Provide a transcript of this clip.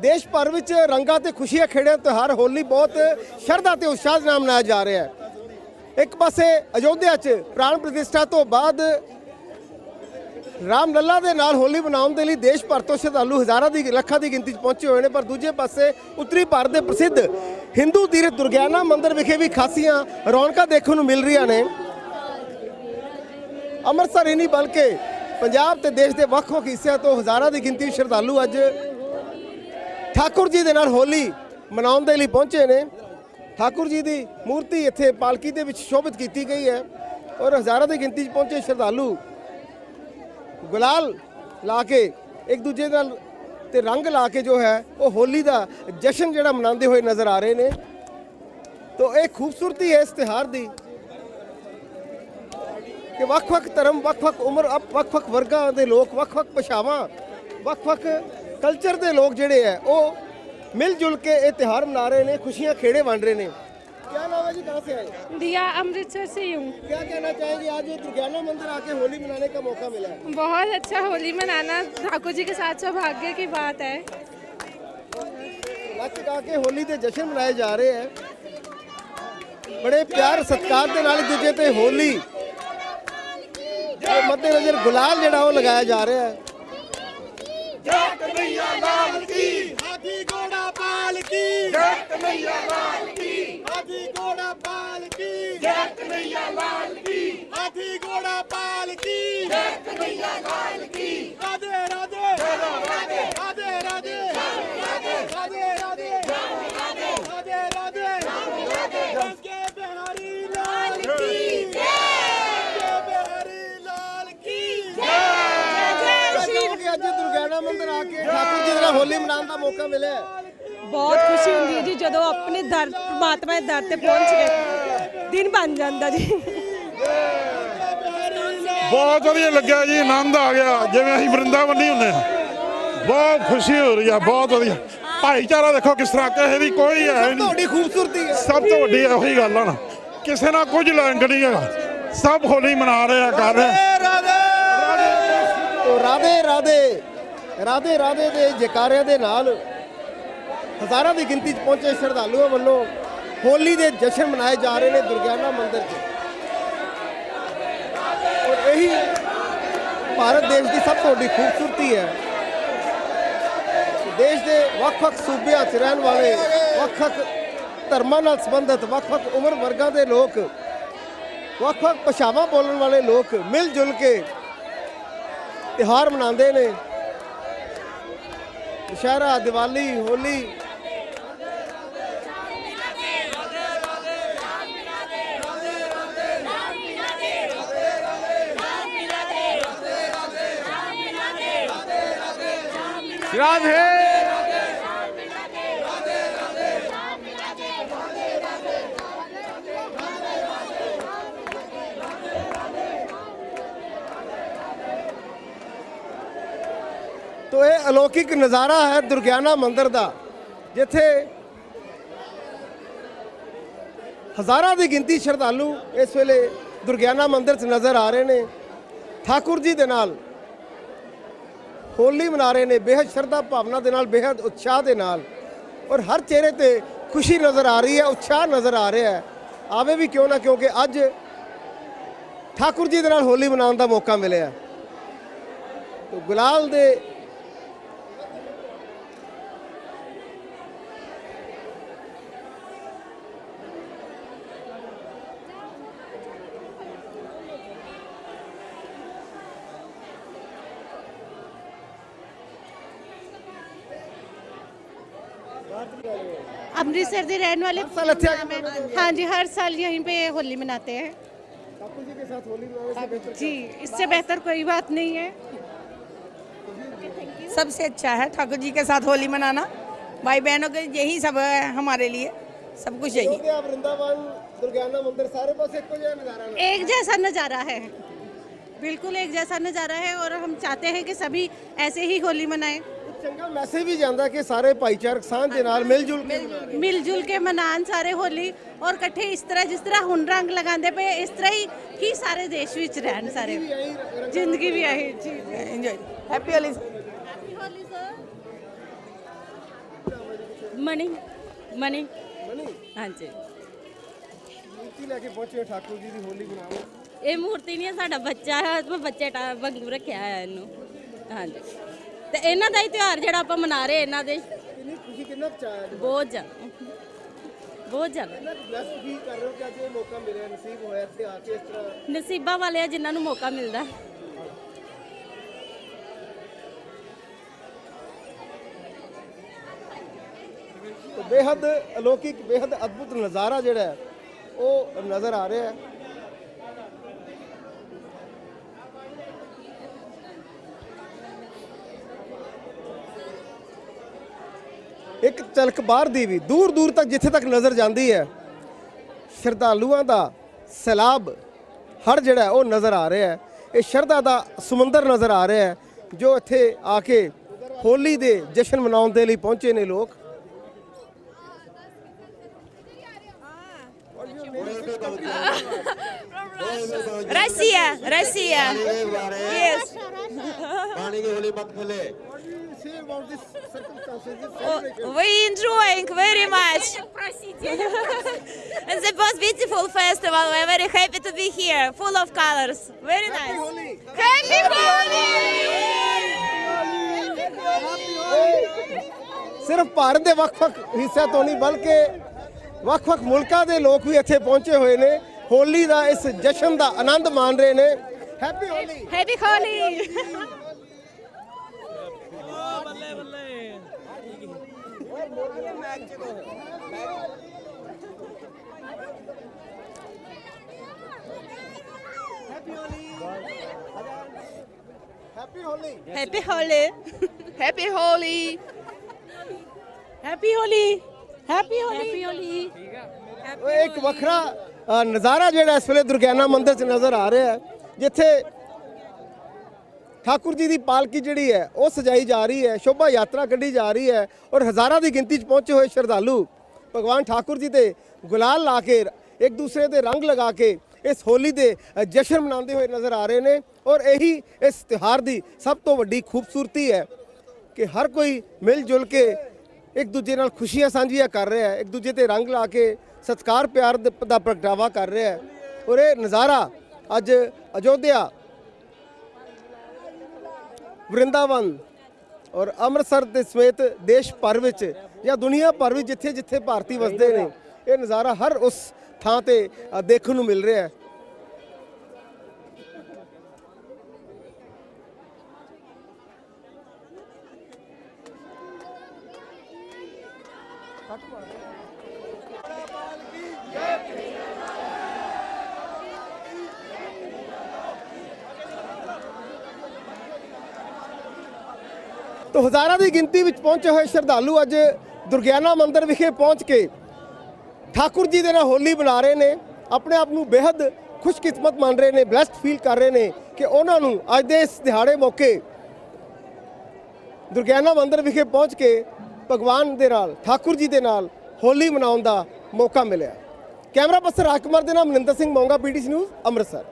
ਦੇਸ਼ ਭਰ ਵਿੱਚ ਰੰਗਾਂ ਤੇ ਖੁਸ਼ੀਆਂ ਖੇੜਿਆਂ ਤਿਉਹਾਰ ਹੋਲੀ ਬਹੁਤ ਸ਼ਰਧਾ ਤੇ ਉਤਸ਼ਾਹ ਦੇ ਨਾਲ ਮਨਾਇਆ ਜਾ ਰਿਹਾ ਹੈ। ਇੱਕ ਪਾਸੇ ਅਯੋਧਿਆ 'ਚ ਪ੍ਰਾਣ ਪ੍ਰਤਿਸ਼ਠਾ ਤੋਂ ਬਾਅਦ ਰਾਮ ਲੱਲਾ ਦੇ ਨਾਲ ਹੋਲੀ ਮਨਾਉਣ ਦੇ ਲਈ ਦੇਸ਼ ਭਰ ਤੋਂ ਸ਼ਰਧਾਲੂ ਹਜ਼ਾਰਾਂ ਦੀ, ਲੱਖਾਂ ਦੀ ਗਿਣਤੀ 'ਚ ਪਹੁੰਚੇ ਹੋਏ ਨੇ, ਪਰ ਦੂਜੇ ਪਾਸੇ ਉੱਤਰੀ ਭਾਰਤ ਦੇ ਪ੍ਰਸਿੱਧ ਹਿੰਦੂ ਤੀਰਥ ਦੁਰਗਿਆਨਾ ਮੰਦਿਰ ਵਿਖੇ ਵੀ ਖਾਸੀਆਂ ਰੌਣਕਾਂ ਦੇਖਣ ਨੂੰ ਮਿਲ ਰਹੀਆਂ ਨੇ। ਅੰਮ੍ਰਿਤਸਰ ਹੀ ਨਹੀਂ ਬਲਕਿ ਪੰਜਾਬ ਤੇ ਦੇਸ਼ ਦੇ ਵੱਖ-ਵੱਖ ਹਿੱਸਿਆਂ ਤੋਂ ਹਜ਼ਾਰਾਂ ਦੀ ਗਿਣਤੀ ਸ਼ਰਧਾਲੂ ਅੱਜ ਠਾਕੁਰ ਜੀ ਦੇ ਨਾਲ ਹੋਲੀ ਮਨਾਉਣ ਦੇ ਲਈ ਪਹੁੰਚੇ ਨੇ। ਠਾਕੁਰ ਜੀ ਦੀ ਮੂਰਤੀ ਇੱਥੇ ਪਾਲਕੀ ਦੇ ਵਿੱਚ ਸ਼ੋਭਿਤ ਕੀਤੀ ਗਈ ਹੈ ਔਰ ਹਜ਼ਾਰਾਂ ਦੀ ਗਿਣਤੀ 'ਚ ਪਹੁੰਚੇ ਸ਼ਰਧਾਲੂ ਗੁਲਾਲ ਲਾ ਕੇ ਇੱਕ ਦੂਜੇ ਨਾਲ ਤੇ ਰੰਗ ਲਾ ਕੇ ਜੋ ਹੈ, ਉਹ ਹੋਲੀ ਦਾ ਜਸ਼ਨ ਜਿਹੜਾ ਮਨਾਉਂਦੇ ਹੋਏ ਨਜ਼ਰ ਆ ਰਹੇ ਨੇ। ਤੋ ਇਹ ਖੂਬਸੂਰਤੀ ਹੈ ਇਸ ਤਿਉਹਾਰ ਦੀ ਕਿ ਵੱਖ-ਵੱਖ ਧਰਮ, ਵੱਖ-ਵੱਖ ਉਮਰ ਵੱਖ-ਵੱਖ ਵਰਗਾਂ ਦੇ ਲੋਕ, ਵੱਖ-ਵੱਖ ਭਾਸ਼ਾਵਾਂ, ਵੱਖ-ਵੱਖ ਕਲਚਰ ਦੇ ਲੋਕ ਜਿਹੜੇ ਹੈ ਉਹ ਮਿਲ ਜੁਲ ਕੇ ਇਹ ਤਿਉਹਾਰ ਮਨਾ ਰਹੇ ਨੇ ਖੁਸ਼ੀਆਂ ਖੇੜੇ ਵੰਡ ਰਹੇ ਨੇ ਕੀ ਨਾਮ ਹੈ ਜੀ ਕਹਾਂ ਸੇ ਆਏ दिया अमृतसर से ही हूँ क्या कहना चाहेंगे आज ये दुर्गाना मंदिर आके होली मनाने का मौका मिला है बहुत अच्छा होली मनाना ठाकुर जी के साथ सौभाग्य की बात है ਨੱਚ ਗਾ ਕੇ ਹੋਲੀ ਦੇ ਜਸ਼ਨ ਮਨਾਏ ਜਾ ਰਹੇ ਹੈ ਬੜੇ ਪਿਆਰ ਸਤਿਕਾਰ ਦੇ ਨਾਲ ਇੱਕ ਦੂਜੇ ਤੇ ਹੋਲੀ ਤੇ ਮੱਦੇ ਨਜ਼ਰ ਗੁਲਾਲ ਜਿਹੜਾ ਉਹ ਲਗਾਇਆ ਜਾ ਰਿਹਾ ਹੈ ਜੱਟ ਮਈਆ ਲਾਲ ਕੀ। ਹਾਥੀ ਘੋੜਾ ਪਾਲ ਕੀ। ਜੱਟ ਮਈਆ ਲਾਲ ਕੀ। ਹਾਥੀ ਘੋੜਾ ਪਾਲ ਕੀ। ਜੱਟ ਮਈਆ ਲਾਲ ਕੀ। ਹਾਥੀ ਘੋੜਾ ਪਾਲ ਕੀ। ਜੱਟ ਮਈਆ ਲਾਲ ਕੀ। ਹੋਲੀ ਮਨਾਉਣ ਦਾ ਮੌਕਾ ਮਿਲਿਆ। ਹੈ ਬਹੁਤ ਖੁਸ਼ੀ ਹੁੰਦੀ ਹੈ ਜੀ ਜਦੋਂ ਆਪਣੇ ਦਰ ਪਰਮਾਤਮਾ ਦੇ ਦਰ ਤੇ ਪਹੁੰਚ ਗਏ। ਦਿਨ ਬਣ ਜਾਂਦਾ ਜੀ। ਬਹੁਤ ਵਧੀਆ ਲੱਗਿਆ ਜੀ ਆਨੰਦ ਆ ਗਿਆ। ਜਿਵੇਂ ਅਸੀਂ ਵਰਿੰਦਾਵਨ ਨਹੀਂ ਹੁੰਦੇ। ਹਾਂ ਬਹੁਤ ਖੁਸ਼ੀ ਹੋ ਰਹੀ ਆ ਬਹੁਤ ਵਧੀਆ। ਭਾਈਚਾਰਾ ਦੇਖੋ ਕਿਸ ਤਰ੍ਹਾਂ ਕਿਸੇ ਦੀ ਕੋਈ ਹੈ ਨਹੀਂ। ਤੁਹਾਡੀ ਖੂਬਸੂਰਤੀ ਹੈ। ਸਭ ਤੋਂ ਵੱਡੀ ਉਹੀ ਗੱਲ ਆ ਨਾ। ਕਿਸੇ ਨਾਲ ਕੁਝ ਲੈਣ ਨਹੀਂ ਹੈਗਾ। ਸਭ ਹੋਲੀ ਮਨਾ ਰਹੇ ਆ ਕਰ ਰਹੇ ਆ। ਰਾਧੇ। ਰਾਧੇ ਰਾਧੇ ਦੇ ਜੈਕਾਰਿਆਂ ਦੇ ਨਾਲ ਹਜ਼ਾਰਾਂ ਦੀ ਗਿਣਤੀ 'ਚ ਪਹੁੰਚੇ ਸ਼ਰਧਾਲੂਆਂ ਵੱਲੋਂ ਹੋਲੀ ਦੇ ਜਸ਼ਨ ਮਨਾਏ ਜਾ ਰਹੇ ਨੇ ਦੁਰਗਿਆਨਾ ਮੰਦਿਰ 'ਚ। ਔਰ ਇਹੀ ਭਾਰਤ ਦੇਸ਼ ਦੀ ਸਭ ਤੋਂ ਵੱਡੀ ਖੂਬਸੂਰਤੀ ਹੈ। ਦੇਸ਼ ਦੇ ਵੱਖ-ਵੱਖ ਸੂਬਿਆਂ 'ਚ ਰਹਿਣ ਵਾਲੇ ਵੱਖ-ਵੱਖ ਧਰਮਾਂ ਨਾਲ ਸੰਬੰਧਿਤ ਵੱਖ-ਵੱਖ ਉਮਰ ਵਰਗਾਂ ਦੇ ਲੋਕ, ਵੱਖ-ਵੱਖ ਭਾਸ਼ਾਵਾਂ ਬੋਲਣ ਵਾਲੇ ਲੋਕ ਮਿਲ ਜੁਲ ਕੇ ਤਿਉਹਾਰ ਮਨਾਉਂਦੇ ਨੇ। ਦੁਸ਼ਹਿਰਾ ਦੀਵਾਲੀ ਹੋਲੀ ਤੋ ਇਹ ਅਲੌਕਿਕ ਨਜ਼ਾਰਾ ਹੈ ਦੁਰਗਿਆਨਾ ਮੰਦਿਰ ਦਾ, ਜਿੱਥੇ ਹਜ਼ਾਰਾਂ ਦੀ ਗਿਣਤੀ ਸ਼ਰਧਾਲੂ ਇਸ ਵੇਲੇ ਦੁਰਗਿਆਨਾ ਮੰਦਿਰ 'ਚ ਨਜ਼ਰ ਆ ਰਹੇ ਨੇ। ਠਾਕੁਰ ਜੀ ਦੇ ਨਾਲ ਹੋਲੀ ਮਨਾ ਰਹੇ ਨੇ, ਬੇਹੱਦ ਸ਼ਰਧਾ ਭਾਵਨਾ ਦੇ ਨਾਲ, ਬੇਹੱਦ ਉਤਸ਼ਾਹ ਦੇ ਨਾਲ ਔਰ ਹਰ ਚਿਹਰੇ ਤੇ ਖੁਸ਼ੀ ਨਜ਼ਰ ਆ ਰਹੀ ਹੈ, ਉਤਸ਼ਾਹ ਨਜ਼ਰ ਆ ਰਿਹਾ ਹੈ। ਆਵੇ ਵੀ ਕਿਉਂ ਨਾ ਕਿਉਂਕਿ ਅੱਜ ਠਾਕੁਰ ਜੀ ਦੇ ਨਾਲ ਹੋਲੀ ਮਨਾਉਣ ਦਾ ਮੌਕਾ ਮਿਲਿਆ। ਤੋ ਗੁਲਾਲ ਦੇ अमृतसर के रहने वाले है। जी हर साल यहीं पे होली मनाते हैं। ठाकुर जी के साथ होली मनाने से बेहतर जी इससे बेहतर कोई बात नहीं है। सबसे अच्छा है ठाकुर जी के साथ होली मनाना। भाई बहनों के यही सब है हमारे लिए। सब कुछ यही। अयोध्या दुर्गाना मंदिर सारे पास एक नज़ारा एक जैसा नज़ारा है। बिल्कुल एक जैसा नज़ारा है और हम चाहते हैं कि सभी ऐसे ही होली मनाएँ। ਚੰਗਾ ਮੈਸੇਜ ਵੀ ਜਾਂਦਾ ਕਿ ਸਾਰੇ ਭਾਈਚਾਰਕ ਸਾਂਝ ਦੇ ਨਾਲ ਮਿਲ ਜੁਲ ਕੇ ਮਿਲ ਜੁਲ ਕੇ ਮਨਾਉਣ ਸਾਰੇ ਹੋਲੀ ਔਰ ਇਕੱਠੇ ਇਸ ਤਰ੍ਹਾਂ ਜਿਸ ਤਰ੍ਹਾਂ ਹੁਣ ਰੰਗ ਲਗਾਉਂਦੇ ਪਏ ਇਸ ਤਰ੍ਹਾਂ ਹੀ ਹੀ ਸਾਰੇ ਦੇਸ਼ ਵਿੱਚ ਰਹਿਣ ਸਾਰੇ। ਜ਼ਿੰਦਗੀ ਵੀ ਆਹੀ ਜੀ। Enjoy happy Holi happy Holi sir Mani Mani. ਹਾਂਜੀ। ਮੂਰਤੀ ਲੈ ਕੇ ਪਹੁੰਚੇ ਠਾਕੁਰ ਜੀ ਦੀ ਹੋਲੀ ਮਨਾਉਣ। ਇਹ ਮੂਰਤੀ ਨਹੀਂ ਸਾਡਾ ਬੱਚਾ ਹੈ ਬੱਚੇ ਵਾਂਗੂ ਰੱਖਿਆ ਹੋਇਆ ਇਹਨੂੰ। ਹਾਂਜੀ। ਤੇ ਇਹਨਾਂ ਦਾ ਹੀ ਤਿਉਹਾਰ ਜਿਹੜਾ ਆਪਾਂ ਮਨਾ ਰਹੇ ਇਹਨਾਂ ਦੇ। ਕਿੰਨੀ ਖੁਸ਼ੀ ਕਿੰਨਾ ਚਾਹ ਬਹੁਤ ਜ਼ਿਆਦਾ। ਬਹੁਤ ਜ਼ਿਆਦਾ। ਕਿੰਨਾ ਬਲੈਸ ਫੀਲ ਕਰ ਰਹੇ ਹੋ ਕਿ ਅੱਜ ਇਹ ਮੌਕਾ ਮਿਲਿਆ ਨਸੀਬ ਹੋਇਆ ਇੱਥੇ ਆ ਕੇ ਇਸ ਤਰ੍ਹਾਂ? ਨਸੀਬਾਂ ਵਾਲੇ ਆ ਜਿਨ੍ਹਾਂ ਨੂੰ ਮੌਕਾ ਮਿਲਦਾ। ਬੇਹੱਦ ਅਲੌਕਿਕ ਬੇਹੱਦ ਅਦਭੁਤ ਨਜ਼ਾਰਾ ਜਿਹੜਾ ਹੈ ਉਹ ਨਜ਼ਰ ਆ ਰਿਹਾ ਹੈ। ਇੱਕ ਚਲਕ ਬਾਹਰ ਦੀ ਵੀ ਦੂਰ ਦੂਰ ਤੱਕ ਜਿੱਥੇ ਤੱਕ ਨਜ਼ਰ ਜਾਂਦੀ ਹੈ ਸ਼ਰਧਾਲੂਆਂ ਦਾ ਸੈਲਾਬ ਹੜ ਜਿਹੜਾ ਹੈ ਉਹ ਨਜ਼ਰ ਆ ਰਿਹਾ ਹੈ ਇਹ ਸ਼ਰਧਾ ਦਾ ਸਮੁੰਦਰ ਨਜ਼ਰ ਆ ਰਿਹਾ ਹੈ ਜੋ ਇੱਥੇ ਆ ਕੇ ਹੋਲੀ ਦੇ ਜਸ਼ਨ ਮਨਾਉਣ ਦੇ ਲਈ ਪਹੁੰਚੇ ਨੇ ਲੋਕ Россия, Россия. Yes. ਪਾਣੀ ਦੀ ਹੋਲੀ ਮਤ ਖੇਲੇ We enjoying very much. it's the most beautiful festival. We're very happy to be here, full of colors. Very nice. Happy Holi! ਸਿਰਫ ਭਾਰਤ ਦੇ ਵੱਖ-ਵੱਖ ਹਿੱਸਿਆਂ ਤੋਂ ਨਹੀਂ ਬਲਕਿ ਵੱਖ-ਵੱਖ ਮੁਲਕਾਂ ਦੇ ਲੋਕ ਵੀ ਇੱਥੇ ਪਹੁੰਚੇ ਹੋਏ ਨੇ ਹੋਲੀ ਦਾ ਇਸ ਜਸ਼ਨ ਦਾ ਆਨੰਦ ਮਾਣ ਰਹੇ ਨੇ happy Holi happy Holi Happy Holi. Happy Holi. Happy Holi. Happy Holi. Happy Holi. Happy Holi. ਇੱਕ ਵੱਖਰਾ ਅ, ਨਜ਼ਾਰਾ ਜਿਹੜਾ ਇਸ ਵੇਲੇ ਦੁਰਗਿਆਨਾ ਮੰਦਿਰ 'ਚ ਨਜ਼ਰ ਆ ਰਿਹਾ ਹੈ ਜਿੱਥੇ ਠਾਕੁਰ ਜੀ ਦੀ ਪਾਲਕੀ ਜਿਹੜੀ ਹੈ, ਉਹ ਸਜਾਈ ਜਾ ਰਹੀ ਹੈ, ਸ਼ੋਭਾ ਯਾਤਰਾ ਕੱਢੀ ਜਾ ਰਹੀ ਹੈ ਔਰ ਹਜ਼ਾਰਾਂ ਦੀ ਗਿਣਤੀ 'ਚ ਪਹੁੰਚੇ ਹੋਏ ਸ਼ਰਧਾਲੂ ਭਗਵਾਨ ਠਾਕੁਰ ਜੀ ਤੇ ਗੁਲਾਲ ਲਾ ਕੇ ਇੱਕ ਦੂਸਰੇ ਦੇ ਰੰਗ ਲਗਾ ਕੇ ਇਸ ਹੋਲੀ ਦੇ ਜਸ਼ਨ ਮਨਾਉਂਦੇ ਹੋਏ ਨਜ਼ਰ ਆ ਰਹੇ ਨੇ ਔਰ ਇਹੀ ਇਸ ਤਿਉਹਾਰ ਦੀ ਸਭ ਤੋਂ ਵੱਡੀ ਖੂਬਸੂਰਤੀ ਹੈ ਕਿ ਹਰ ਕੋਈ ਮਿਲ ਜੁਲ ਕੇ ਇੱਕ ਦੂਜੇ ਨਾਲ ਖੁਸ਼ੀਆਂ ਸਾਂਝੀਆਂ ਕਰ ਰਿਹਾ ਹੈ, ਇੱਕ ਦੂਜੇ ਤੇ ਰੰਗ ਲਾ ਕੇ ਸਤਿਕਾਰ, ਪਿਆਰ ਦਾ ਪ੍ਰਗਟਾਵਾ ਕਰ ਰਿਹਾ ਹੈ ਔਰ ਇਹ ਨਜ਼ਾਰਾ ਅੱਜ ਅਯੋਧਿਆ ਵਰਿੰਦਾਵਨ ਔਰ ਅੰਮ੍ਰਿਤਸਰ ਦੇ ਸਮੇਤ ਦੇਸ਼ ਭਰ ਵਿੱਚ ਜਾਂ ਦੁਨੀਆ ਭਰ ਵਿੱਚ ਜਿੱਥੇ ਜਿੱਥੇ ਭਾਰਤੀ ਵਸਦੇ ਨੇ, ਇਹ ਨਜ਼ਾਰਾ ਹਰ ਉਸ ਥਾਂ ਤੇ ਦੇਖਣ ਨੂੰ ਮਿਲ ਰਿਹਾ ਹੈ। ਤੋ ਹਜ਼ਾਰਾਂ ਦੀ ਗਿਣਤੀ ਵਿੱਚ ਪਹੁੰਚੇ ਹੋਏ ਸ਼ਰਧਾਲੂ ਅੱਜ ਦੁਰਗਿਆਨਾ ਮੰਦਿਰ ਵਿਖੇ ਪਹੁੰਚ ਕੇ ਠਾਕੁਰ ਜੀ ਦੇ ਨਾਲ ਹੋਲੀ ਮਨਾ ਰਹੇ ਨੇ, ਆਪਣੇ ਆਪ ਨੂੰ ਬੇहद ਖੁਸ਼ਕਿਸਮਤ ਮੰਨ ਰਹੇ ਨੇ ਬlesed ਫੀਲ ਕਰ ਰਹੇ ਨੇ ਕਿ ਉਹਨਾਂ ਨੂੰ ਅੱਜ ਦੇ ਇਸ ਦਿਹਾੜੇ ਮੌਕੇ ਦੁਰਗਿਆਨਾ ਮੰਦਿਰ ਵਿਖੇ ਪਹੁੰਚ ਕੇ ਭਗਵਾਨ ਦੇ ਨਾਲ, ਠਾਕੁਰ ਜੀ ਦੇ ਨਾਲ ਹੋਲੀ ਮਨਾਉਣ ਦਾ ਮੌਕਾ ਮਿਲਿਆ। ਕੈਮਰਾ ਪਰਸਨ ਰਾਜਕੁਮਾਰ ਦੇ ਨਾਲ ਮਨਿੰਦਰ ਸਿੰਘ ਮੌਂਗਾ ਪੀਟੀਸੀ ਨਿਊਜ਼ ਅੰਮ੍ਰਿਤਸਰ।